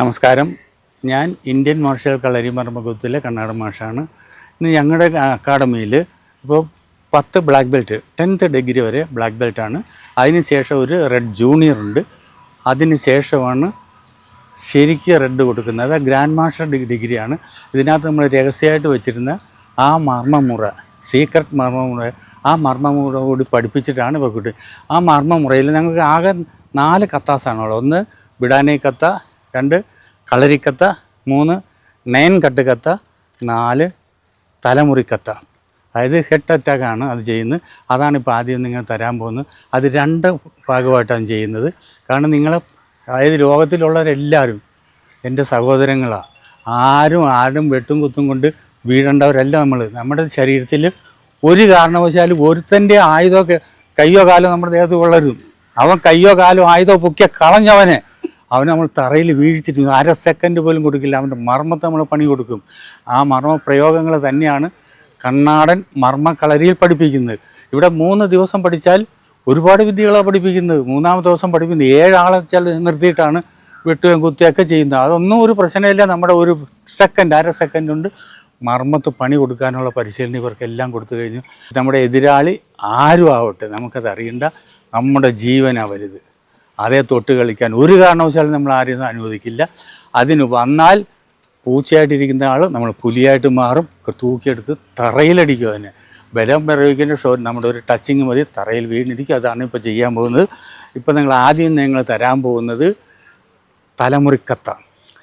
നമസ്കാരം. ഞാൻ Indian marshal കളരിമർമ്മ മർമ്മകുത്തിലെ കണ്ണാട മാഷാണ്. ഇന്ന് ഞങ്ങളുടെ അക്കാഡമിയിൽ ഇപ്പോൾ പത്ത് ബ്ലാക്ക് ബെൽറ്റ് ടെൻത്ത് ഡിഗ്രി വരെ ബ്ലാക്ക് ബെൽറ്റാണ്. അതിനുശേഷം ഒരു റെഡ് ജൂനിയർ ഉണ്ട്. അതിന് ശേഷമാണ് ശരിക്ക് റെഡ് കൊടുക്കുന്നത്. അത് ഗ്രാൻഡ് മാസ്റ്റർ ഡിഗ്രിയാണ്. ഇതിനകത്ത് നമ്മൾ രഹസ്യമായിട്ട് വെച്ചിരുന്ന ആ മർമ്മമുറ സീക്രട്ട് മർമ്മമുറ ആ മർമ്മമുറ കൂടി പഠിപ്പിച്ചിട്ടാണ് ഇപ്പോൾ കിട്ടുക ആ മർമ്മമുറയിൽ ഞങ്ങൾക്ക് ആകെ നാല് കത്താസാണുള്ളത്. ഒന്ന് ബിഡാനി കത്ത രണ്ട് കളരിക്കത്ത മൂന്ന് നയൻ കട്ട് കത്ത നാല് തലമുറിക്കത്ത. അതായത് ഹെഡ് അറ്റാക്കാണ് അത് ചെയ്യുന്നത്. അതാണ് ഇപ്പോൾ ആദ്യം നിങ്ങൾ തരാൻ പോകുന്നത്. അത് രണ്ട് ഭാഗമായിട്ടാണ് ചെയ്യുന്നത്. കാരണം നിങ്ങൾ അതായത് ലോകത്തിലുള്ളവരെല്ലാവരും എന്റെ സഹോദരങ്ങളാണ് ആരും ആരും വെട്ടും കുത്തും കൊണ്ട് വീഴേണ്ടവരല്ല നമ്മൾ നമ്മുടെ ശരീരത്തിൽ ഒരു കാരണവശാലും ഒരുത്തന്റെ ആയുധമൊക്കെ കയ്യോ കാലോ നമ്മുടെ ദേഹത്ത് കൊള്ളരുത് അവൻ കയ്യോ കാലോ ആയുധമോ പൊക്കിയ കളഞ്ഞവനെ. അവനെ നമ്മൾ തറയിൽ വീഴ്ചിട്ട് അര സെക്കൻഡ് പോലും കൊടുക്കില്ല. അവന്റെ മർമ്മത്തെ നമ്മൾ പണി കൊടുക്കും. ആ മർമ്മ പ്രയോഗങ്ങൾ തന്നെയാണ് കണ്ണാടൻ മർമ്മക്കളരിയിൽ പഠിപ്പിക്കുന്നത്. ഇവിടെ മൂന്ന് ദിവസം പഠിച്ചാൽ ഒരുപാട് വിദ്യകളാണ് പഠിപ്പിക്കുന്നത്. മൂന്നാമത്തെ ദിവസം പഠിപ്പിക്കുന്നത്. ഏഴാളെ ചില നിർത്തിയിട്ടാണ് വെട്ടുകയും കുത്തുകയൊക്കെ ചെയ്യുന്നത്. അതൊന്നും ഒരു പ്രശ്നമില്ല. നമ്മുടെ ഒരു സെക്കൻഡ് അര സെക്കൻഡ് കൊണ്ട് മർമ്മത്ത് പണി കൊടുക്കാനുള്ള പരിശീലനം ഇവർക്കെല്ലാം കൊടുത്തു കഴിഞ്ഞു. നമ്മുടെ എതിരാളി ആരും ആവട്ടെ നമുക്കത് അറിയണ്ട. നമ്മുടെ ജീവനാണ് വലുത് അതേ തൊട്ട് കളിക്കാൻ ഒരു കാരണവശാലും നമ്മൾ ആരെയും അനുവദിക്കില്ല. അതിന് വന്നാൽ പൂച്ചയായിട്ടിരിക്കുന്ന ആൾ നമ്മൾ പുലിയായിട്ട് മാറും. തൂക്കിയെടുത്ത് തറയിലടിക്കും അതിന്. ബലം പ്രയോഗിക്കേണ്ട ഷോ നമ്മുടെ ഒരു ടച്ചിങ് മതി. തറയിൽ വീണിരിക്കും. അതാണ് ഇപ്പോൾ ചെയ്യാൻ പോകുന്നത്. ഇപ്പോൾ നിങ്ങൾ ആദ്യം നിങ്ങൾ തരാൻ പോകുന്നത് തലമുറിക്കത്ത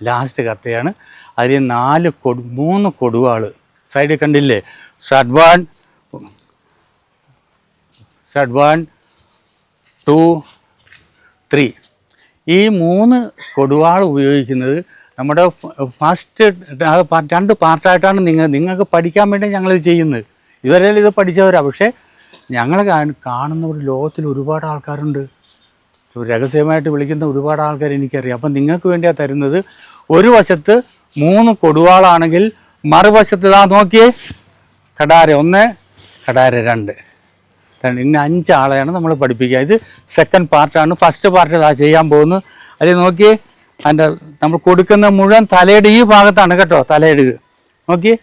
ലാസ്റ്റ് കത്തയാണ്. അതിൽ നാല് കൊടു മൂന്ന് കൊടുവാൾ സൈഡിൽ കണ്ടില്ലേ? ഷഡ്വാൻ ഷഡ്വാൻ ഷഡ് ടു ത്രീ. ഈ മൂന്ന് കൊടുവാൾ ഉപയോഗിക്കുന്നത് നമ്മുടെ ഫസ്റ്റ് രണ്ട് പാർട്ടായിട്ടാണ് നിങ്ങൾ നിങ്ങൾക്ക് പഠിക്കാൻ വേണ്ടി ഞങ്ങളിത് ചെയ്യുന്നത്. ഇതുവരെ ഇത് പഠിച്ചവരാണ് പക്ഷേ ഞങ്ങൾ കാണുന്ന ഒരു ലോകത്തിൽ ഒരുപാട് ആൾക്കാരുണ്ട്. രഹസ്യമായിട്ട് വിളിക്കുന്ന ഒരുപാട് ആൾക്കാർ എനിക്കറിയാം. അപ്പം നിങ്ങൾക്ക് വേണ്ടിയാണ് തരുന്നത് ഒരു വശത്ത് മൂന്ന് കൊടുവാളാണെങ്കിൽ മറുവശത്ത് ഇതാ നോക്കിയേ. കടാര ഒന്ന് കടാര രണ്ട്. ഇങ്ങനെ അഞ്ചാളെയാണ് നമ്മൾ പഠിപ്പിക്കുക. ഇത് സെക്കൻഡ് പാർട്ടാണ് ഫസ്റ്റ് പാർട്ട് ഇതാ ചെയ്യാൻ പോകുന്നത് അതിൽ നോക്കിയേ അതിന്റെ നമ്മൾ കൊടുക്കുന്ന മുഴുവൻ തലയുടെ ഈ ഭാഗത്താണ് കേട്ടോ തലയുടെ ഇത്. നോക്കിയേ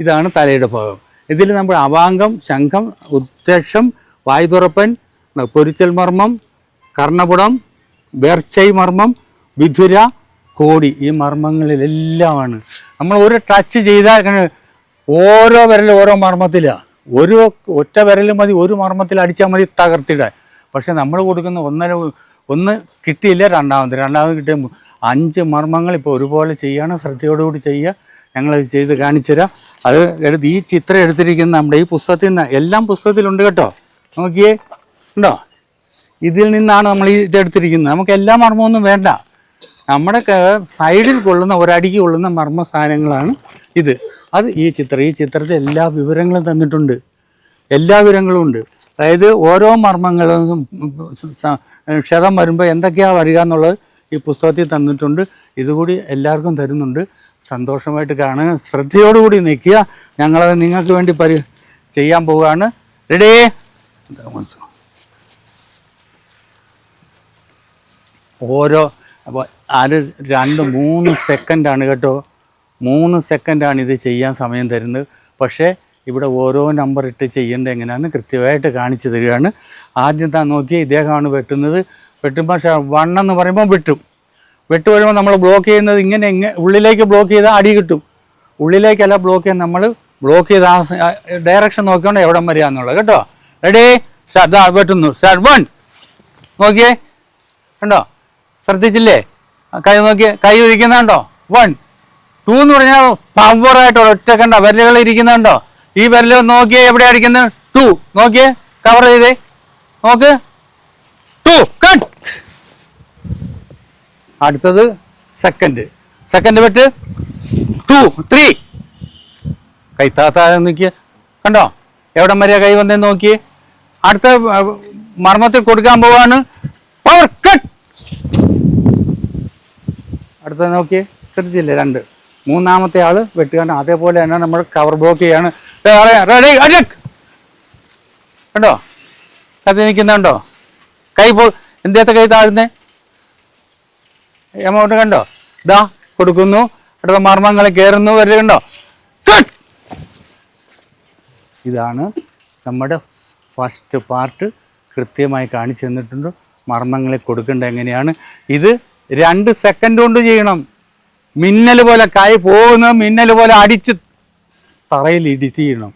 ഇതാണ് തലയുടെ ഭാഗം. ഇതിൽ നമ്മൾ അവാംഗം ശംഖം ഉദ്ദേശം വായുതുറപ്പൻ പൊരിച്ചൽ മർമ്മം കർണപുടം ബേർച്ചൈ മർമ്മം വിധുര കോടി ഈ മർമ്മങ്ങളിലെല്ലാമാണ്. നമ്മൾ ഒരു ടച്ച് ചെയ്താൽ ഓരോ വിരലും ഓരോ മർമ്മത്തിലാണ് ഒരു ഒറ്റ വിരൽ മതി ഒരു മർമ്മത്തിൽ അടിച്ചാൽ മതി തകർത്തിടാൻ പക്ഷെ നമ്മൾ കൊടുക്കുന്ന ഒന്നര ഒന്ന് കിട്ടിയില്ല രണ്ടാമത്. രണ്ടാമത് കിട്ടിയ അഞ്ച് മർമ്മങ്ങൾ ഇപ്പോൾ ഒരുപോലെ ചെയ്യണം. ശ്രദ്ധയോടുകൂടി ചെയ്യുക. ഞങ്ങൾ ചെയ്ത് കാണിച്ചുതരാം. അത് എടുത്ത് ഈ ചിത്രം എടുത്തിരിക്കുന്ന നമ്മുടെ ഈ പുസ്തകത്തിൽ നിന്ന് എല്ലാം പുസ്തകത്തിലുണ്ട് കേട്ടോ. നോക്കിയേ. ഉണ്ടോ? ഇതിൽ നിന്നാണ് നമ്മൾ ഈ ഇതെടുത്തിരിക്കുന്നത് നമുക്ക് എല്ലാ മർമ്മമൊന്നും വേണ്ട. നമ്മുടെ സൈഡിൽ കൊള്ളുന്ന ഒരടിക്ക് കൊള്ളുന്ന മർമ്മ സ്ഥാനങ്ങളാണ് ഇത്. അത് ഈ ചിത്രം ഈ ചിത്രത്തിൽ എല്ലാ വിവരങ്ങളും തന്നിട്ടുണ്ട്. എല്ലാ വിവരങ്ങളും ഉണ്ട്. അതായത് ഓരോ മർമ്മങ്ങളും ക്ഷതം വരുമ്പോൾ എന്തൊക്കെയാണ് വരിക എന്നുള്ളത് ഈ പുസ്തകത്തിൽ തന്നിട്ടുണ്ട്. ഇതുകൂടി എല്ലാവർക്കും തരുന്നുണ്ട്. സന്തോഷമായിട്ട് കാണുക. ശ്രദ്ധയോടുകൂടി നിൽക്കുക. ഞങ്ങളത് നിങ്ങൾക്ക് വേണ്ടി പരി ചെയ്യാൻ പോവുകയാണ്. റെഡി ഓരോ അപ്പോൾ അത് രണ്ട് മൂന്ന് സെക്കൻഡാണ് കേട്ടോ. മൂന്ന് സെക്കൻഡാണ് ഇത് ചെയ്യാൻ സമയം തരുന്നത്. പക്ഷേ ഇവിടെ ഓരോ നമ്പർ ഇട്ട് ചെയ്യേണ്ടത് എങ്ങനെയാണെന്ന് കൃത്യമായിട്ട് കാണിച്ചു തരികയാണ്. ആദ്യം താൻ നോക്കി ഇദ്ദേഹമാണ് വെട്ടുന്നത്. വെട്ടുമ്പോൾ വണ്ണെന്ന് പറയുമ്പോൾ വെട്ടും. വെട്ട് വരുമ്പോൾ നമ്മൾ ബ്ലോക്ക് ചെയ്യുന്നത് ഇങ്ങനെ ഇങ്ങനെ ഉള്ളിലേക്ക് ബ്ലോക്ക് ചെയ്താൽ അടി കിട്ടും. ഉള്ളിലേക്കല്ല ബ്ലോക്ക് ചെയ്യാൻ നമ്മൾ ബ്ലോക്ക് ചെയ്ത് ആ ഡയറക്ഷൻ നോക്കിക്കൊണ്ട് എവിടം വരികയെന്നുള്ളത് കേട്ടോ. റെഡി സാർ വെട്ടുന്നു. സാർ വൺ നോക്കിയേ. കണ്ടോ? ശ്രദ്ധിച്ചില്ലേ? കൈ നോക്കിയേ. കൈ ഉദിക്കുന്നുണ്ടോ വൺ ടു എന്ന് പറഞ്ഞാൽ പവറായിട്ട് ഒറ്റ കണ്ട വിരലുകൾ ഇരിക്കുന്നുണ്ടോ? ഈ വിരൽ നോക്കിയേ എവിടെ അടിക്കുന്നത്? ടു നോക്കിയേ കവർ ചെയ്തേ. നോക്ക്. ടു കട്ട് അടുത്തത് സെക്കൻഡ് സെക്കൻഡ് വെട്ട് ടു ത്രീ കൈത്താത്ത നിൽക്കുക കണ്ടോ? എവിടം വരെയാ കൈ വന്നേ നോക്കിയേ. അടുത്ത മർമ്മത്തിൽ കൊടുക്കാൻ പോവാണ്. പവർ കട്ട് അടുത്ത നോക്കിയേ. ശ്രദ്ധിച്ചില്ലേ? രണ്ട്. മൂന്നാമത്തെ ആൾ വെട്ടുകയാണ് അതേപോലെ തന്നെ നമ്മൾ കവർ ബ്ലോക്ക് ചെയ്യാണ്. റെഡി അജക് കണ്ടോ? കത്തി നിൽക്കുന്നുണ്ടോ? കൈ പോ എന്തേത്തെ കൈ താഴ്ന്നേ? എമൗണ്ട് കണ്ടോ? ഇതാ കൊടുക്കുന്നു. അടുത്ത മർമ്മങ്ങൾ കയറുന്നു വരുന്നുണ്ടോ കട്ട് ഇതാണ് നമ്മുടെ ഫസ്റ്റ് പാർട്ട് കൃത്യമായി കാണിച്ചു തന്നിട്ടുണ്ട്. മർമ്മങ്ങളെ കൊടുക്കേണ്ടത് എങ്ങനെയാണ്? ഇത് രണ്ട് സെക്കൻഡ് കൊണ്ട് ചെയ്യണം. മിന്നൽ പോലെ കൈ പോകുന്ന മിന്നൽ പോലെ അടിച്ച് തറയിൽ ഇടിച്ച് ചെയ്യണം